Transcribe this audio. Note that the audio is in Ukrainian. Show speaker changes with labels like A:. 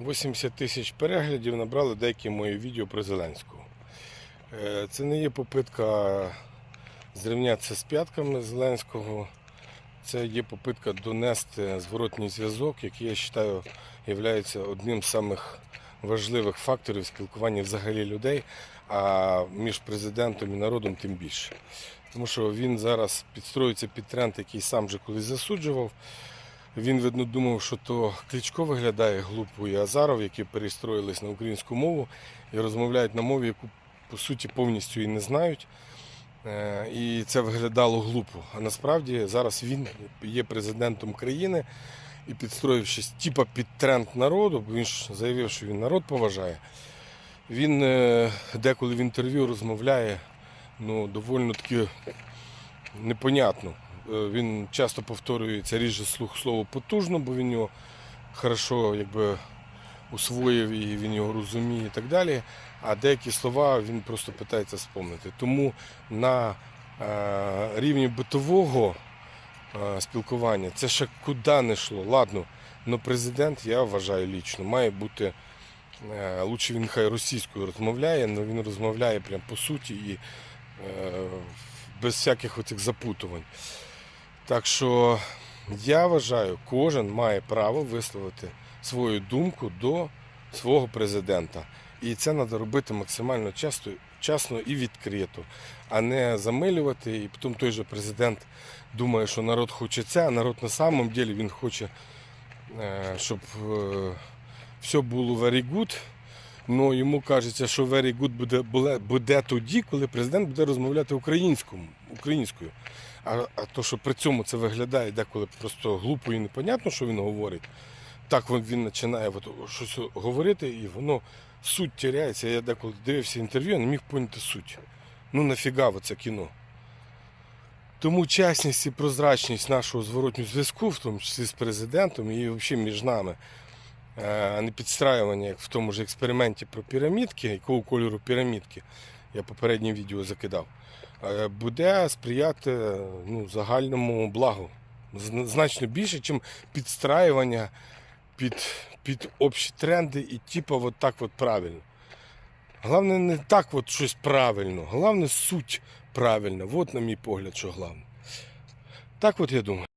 A: 80 тисяч переглядів набрали деякі мої відео про Зеленського. Е, Це не є попитка зрівнятися з п'ятками Зеленського. Це є попитка донести зворотній зв'язок, який я вважаю є одним з самих важливих факторів спілкування взагалі людей, а між президентом і народом тим більше. Тому що він зараз підстроюється під тренд, який сам же колись засуджував. Він, видно, думав, що то Кличко виглядає глупо і Азаров, які перестроїлись на українську мову і розмовляють на мові, яку по суті повністю і не знають. Е, І це виглядало глупо. А насправді зараз він є президентом країни і підстроївшись типа під тренд народу, бо він ж заявив, що він народ поважає. Він е, деколи в інтерв'ю розмовляє ну, доволі таки непонятно. Е, Він часто повторюється, ріже слух слово потужно, бо він його хорошо якби, усвоїв і він його розуміє і так далі. А деякі слова він просто питається спомнити. Тому на е, рівні битового е, спілкування це ще куди не йшло. Ладно, але президент, я вважаю лічно, має бути. Лучше він хай російською розмовляє, але він розмовляє прям по суті і без всяких оцих запутувань. Так що я вважаю, кожен має право висловити свою думку до свого президента. І це треба робити максимально часто, чесно і відкрито, а не замилювати. І потім той же президент думає, що народ хоче це, а народ на самом деле він хоче, е, щоб е, все було very good. Ну йому кажеться, що very good буде, буде, буде тоді, коли президент буде розмовляти українською. А, а то, що при цьому це виглядає деколи просто глупо і непонятно, що він говорить, так він, починає от, щось говорити, і воно суть теряється. Я деколи дивився інтерв'ю, я не міг поняти суть. Ну нафіга це кіно. Тому чесність і прозрачність нашого зворотнього зв'язку, в тому числі з президентом і взагалі між нами, е, а не підстраювання, як в тому ж експерименті про пірамідки, якого кольору пірамідки, я попереднє відео закидав, е, буде сприяти ну, загальному благу. Значно більше, ніж підстраювання під, під общі тренди і типу от так от правильно. Головне не так от щось правильно, головне суть правильна. От, на мій погляд, що головне. Так от я думаю.